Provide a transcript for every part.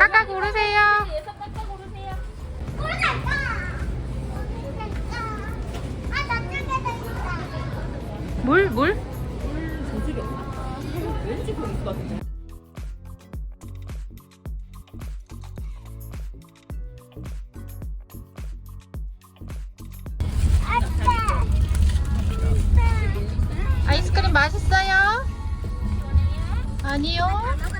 깎아. 고르세요. 물, 물? 아이스크림 맛있어요? 아니요.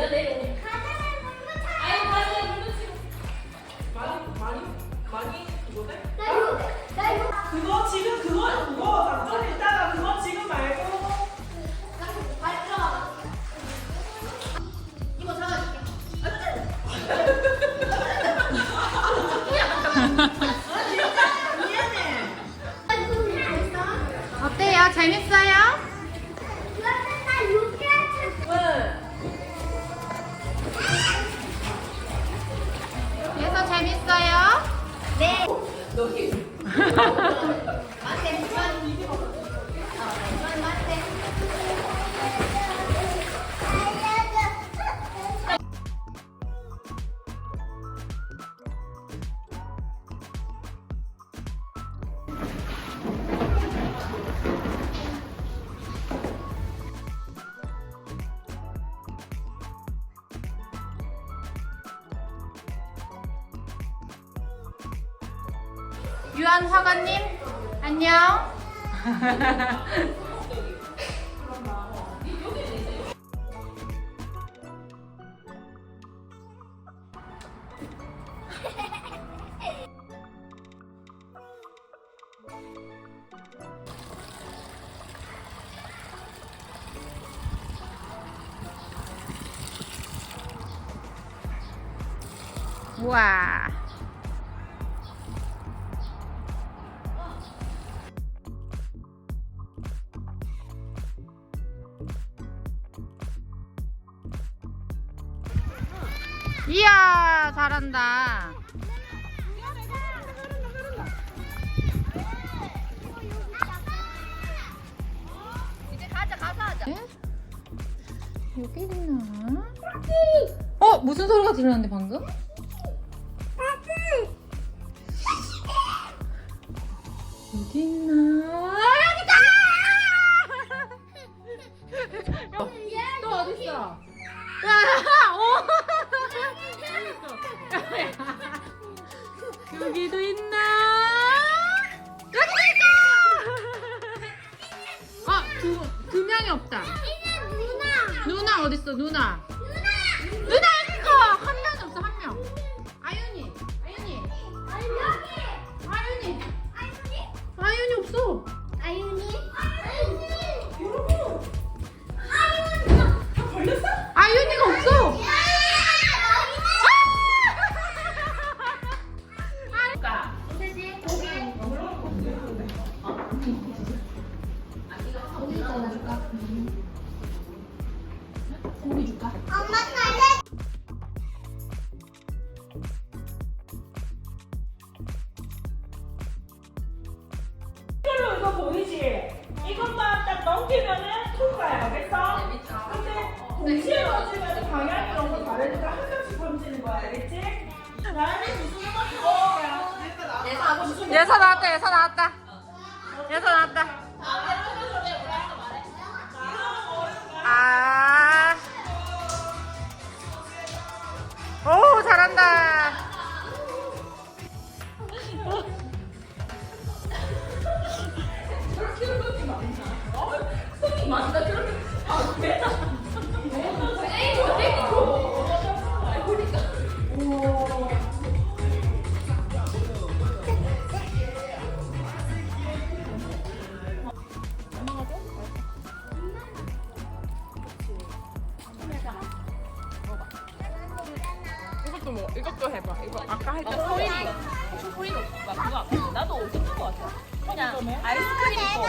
그 유한 화가님, 안녕. 우와. 이야, 잘한다. 이제 가자 가서 하자. 에? 여기 있나? 어, 무슨 소리가 들렸는데 방금? 여기 있나? 여기다! 또 어딨어? 두, 두 명이 없다. 누나 어딨어, 누나? 누나 이거! 고기 줄까? 엄마 살려. 이걸로 이거 보이지? 이것만 딱 넘기면은 통과야, 알겠어? 근데 어, 어. 동시에 넘기면 방향이 너무 다르니까 한 명씩 던지는 거야, 알겠지? 나는 무슨 맛이 먹을 예사 나왔다, 예사 나왔다. 예사 나왔다. 아. 오 잘한다 이것도 뭐 이것도 해봐 이거 아까 했던 소리 초코리 나 그거 안 나도 어제 그거 같아. 그냥 아이스크림 있고.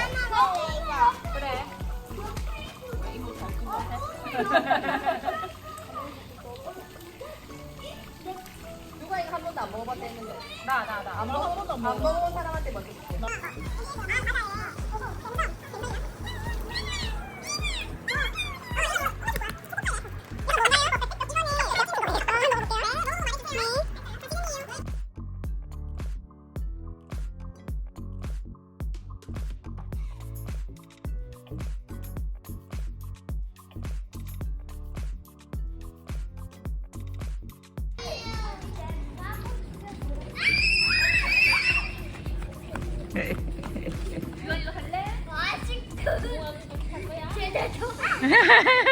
그래. 이거 잘 끝났네. 누가 이거 한 번도 안 먹어봤다 했는데 나, 나, 나. 안 먹어 안 먹어 이거 이거 할래? 뭐 맛있고 제대로